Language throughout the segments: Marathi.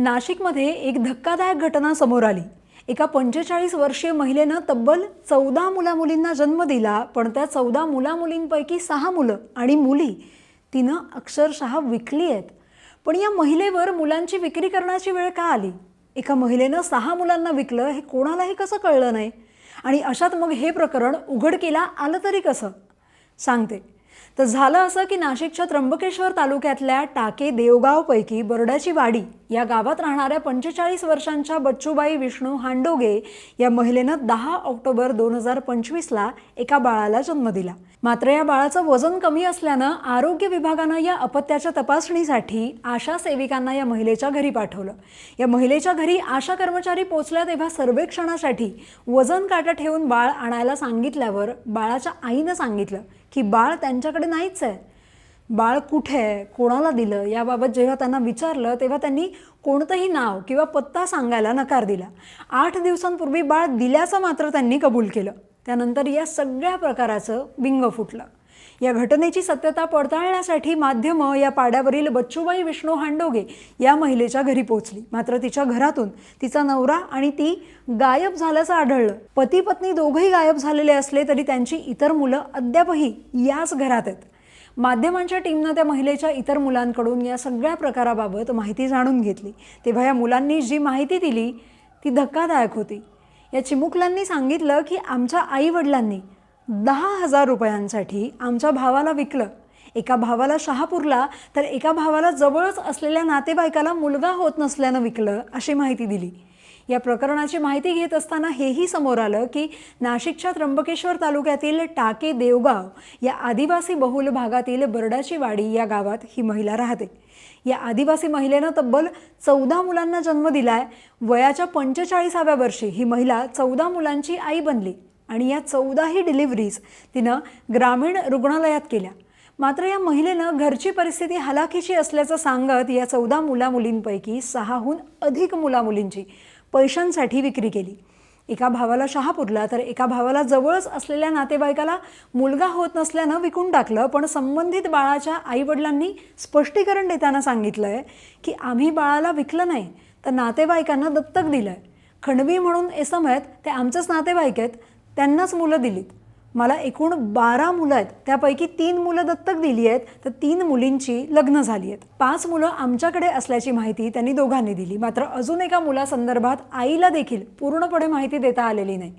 नाशिकमध्ये एक धक्कादायक घटना समोर आली. एका पंचेचाळीस वर्षीय महिलेनं तब्बल चौदा मुलामुलींना जन्म दिला पण त्या चौदा मुलामुलींपैकी सहा मुलं आणि मुली तिनं अक्षरशः विकली आहेत. पण या महिलेवर मुलांची विक्री करण्याची वेळ का आली? एका महिलेनं सहा मुलांना विकलं हे कोणालाही कसं कळलं नाही? आणि अशात मग हे प्रकरण उघडकीला आलं तरी कसं? सांगते. तर झालं असं की नाशिकच्या त्र्यंबकेश्वर तालुक्यातल्या टाके देवगावपैकी बरडाची वाडी या गावात राहणाऱ्या पंचेचाळीस वर्षांच्या बच्चूबाई विष्णू हांडोगे या महिलेनं दहा ऑक्टोबर दोन हजार पंचवीसला एका बाळाला जन्म दिला. मात्र या बाळाचं वजन कमी असल्यानं आरोग्य विभागानं या अपत्याच्या तपासणीसाठी आशा सेविकांना या महिलेच्या घरी पाठवलं. या महिलेच्या घरी आशा कर्मचारी पोचल्या तेव्हा सर्वेक्षणासाठी वजन काटा ठेवून बाळ आणायला सांगितल्यावर बाळाच्या आईनं सांगितलं की बाळ त्यांच्याकडे नाहीच आहे. बाळ कुठे आहे? कोणाला दिलं? याबाबत जेव्हा त्यांना विचारलं तेव्हा त्यांनी कोणतंही नाव किंवा पत्ता सांगायला नकार दिला. आठ दिवसांपूर्वी बाळ दिल्याचं मात्र त्यांनी कबूल केलं. त्यानंतर या सगळ्या प्रकाराचं बिंग फुटलं. या घटनेची सत्यता पडताळण्यासाठी माध्यमं या पाड्यावरील बच्चूबाई विष्णू हांडोगे या महिलेच्या घरी पोहोचली. मात्र तिच्या घरातून तिचा नवरा आणि ती गायब झाल्याचं आढळलं. पती पत्नी दोघंही गायब झालेले असले तरी त्यांची इतर मुलं अद्यापही याच घरात आहेत. माध्यमांच्या टीमनं त्या महिलेच्या इतर मुलांकडून या सगळ्या प्रकाराबाबत माहिती जाणून घेतली. तेव्हा या मुलांनी जी माहिती दिली ती धक्कादायक होती. या चिमुकल्यांनी सांगितलं की आमच्या आईवडिलांनी दहा हजार रुपयांसाठी आमच्या भावाला विकलं. एका भावाला शहापूरला तर एका भावाला जवळच असलेल्या नातेवाईकाला मुलगा होत नसल्यानं विकलं अशी माहिती दिली. या प्रकरणाची माहिती घेत असताना हेही समोर आलं की नाशिकच्या त्र्यंबकेश्वर तालुक्यातील टाके देवगाव या आदिवासी बहुल भागातील बर्डाची वाडी या गावात ही महिला राहते. या आदिवासी महिलेनं तब्बल चौदा मुलांना जन्म दिलाय. वयाच्या पंचेचाळीसाव्या वर्षी ही महिला चौदा मुलांची आई बनली. आणि या चौदाही डिलिव्हरीज तिनं ग्रामीण रुग्णालयात केल्या. मात्र या महिलेनं घरची परिस्थिती हलाखीची असल्याचं सांगत या चौदा मुलामुलींपैकी सहाहून अधिक मुलामुलींची पैशांसाठी विक्री केली. एका भावाला शहापूरला तर एका भावाला जवळच असलेल्या नातेवाईकाला मुलगा होत नसल्यानं विकून टाकलं पण संबंधित बाळाच्या आईवडिलांनी स्पष्टीकरण देताना सांगितलंय की आम्ही बाळाला विकलं नाही तर नातेवाईकांना दत्तक दिलंय. खंडवी म्हणून एसम आहेत ते आमचंच नातेवाईक आहेत त्यांनाच मुलं दिलीत. मला एकूण बारा मुलं आहेत. त्यापैकी तीन मुलं दत्तक दिली आहेत. तर तीन मुलींची लग्न झाली आहेत. पाच मुलं आमच्याकडे असल्याची माहिती त्यांनी दोघांनी दिली. मात्र अजून एका मुलासंदर्भात आईला देखील पूर्णपणे माहिती देता आलेली नाही.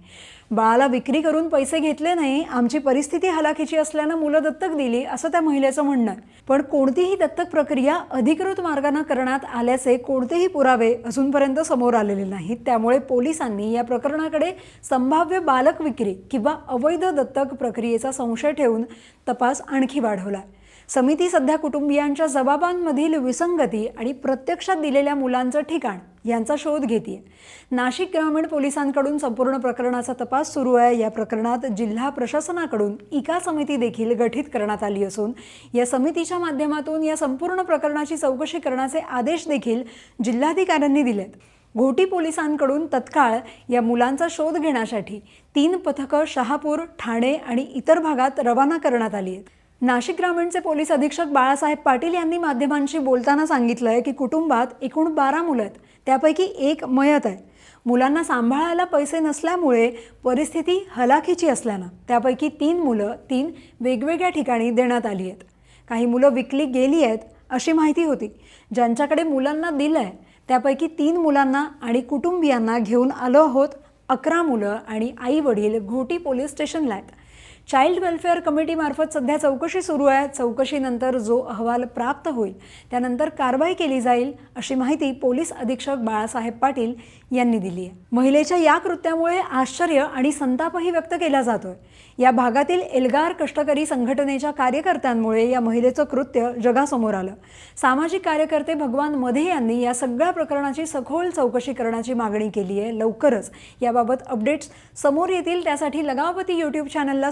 बाळाला विक्री करून पैसे घेतले नाही आमची परिस्थिती हलाखीची असल्यानं मुलं दत्तक दिली असं त्या महिलेचं म्हणणं आहे. पण कोणतीही दत्तक प्रक्रिया अधिकृत मार्गानं करण्यात आल्याचे कोणतेही पुरावे अजूनपर्यंत समोर आलेले नाहीत. त्यामुळे पोलिसांनी या प्रकरणाकडे संभाव्य बालक विक्री किंवा अवैध दत्तक प्रक्रियेचा संशय ठेवून तपास आणखी वाढवला समिती सध्या कुटुंबियांच्या जबाबांमधील विसंगती आणि प्रत्यक्षात दिलेल्या मुलांचं ठिकाण यांचा शोध घेते नाशिक ग्रामीण पोलिसांकडून संपूर्ण प्रकरणाचा तपास सुरू आहे. या प्रकरणात जिल्हा प्रशासनाकडून इका समिती देखील गठीत करण्यात आली असून या समितीच्या माध्यमातून या संपूर्ण प्रकरणाची चौकशी करण्याचे आदेश देखील जिल्हाधिकाऱ्यांनी दिलेत. घोटी पोलिसांकडून तत्काळ या मुलांचा शोध घेण्यासाठी तीन पथकं शहापूर ठाणे आणि इतर भागात रवाना करण्यात आली आहेत. नाशिक ग्रामीणचे पोलीस अधीक्षक बाळासाहेब पाटील यांनी माध्यमांशी बोलताना सांगितलंय की कुटुंबात एकूण बारा मुलं आहेत. त्यापैकी एक मयत आहे. मुलांना सांभाळायला पैसे नसल्यामुळे परिस्थिती हलाखीची असल्यानं त्यापैकी तीन मुलं तीन वेगवेगळ्या ठिकाणी देण्यात आली आहेत. काही मुलं विकली गेली आहेत अशी माहिती होती. ज्यांच्याकडे मुलांना दिलं आहे त्यापैकी तीन मुलांना आणि कुटुंबियांना घेऊन आलो आहोत अकरा मुलं आणि आई वडील घोटी पोलीस स्टेशनला आहेत. चाइल्ड वेलफेअर कमिटीमार्फत सध्या चौकशी सुरू आहे. चौकशीनंतर जो अहवाल प्राप्त होईल त्यानंतर कारवाई केली जाईल अशी माहिती पोलीस अधीक्षक बाळासाहेब पाटील यांनी दिली आहे. महिलेच्या या कृत्यामुळे आश्चर्य आणि संतापही व्यक्त केला जातोय. या भागातील एल्गार कष्टकरी संघटनेच्या कार्यकर्त्यांमुळे या महिलेचं कृत्य जगासमोर आलं. सामाजिक कार्यकर्ते भगवान मधे यांनी या सगळ्या प्रकरणाची सखोल चौकशी करण्याची मागणी केली आहे. लवकरच याबाबत अपडेट्स समोर येतील. त्यासाठी लगावती यूट्यूब चॅनलला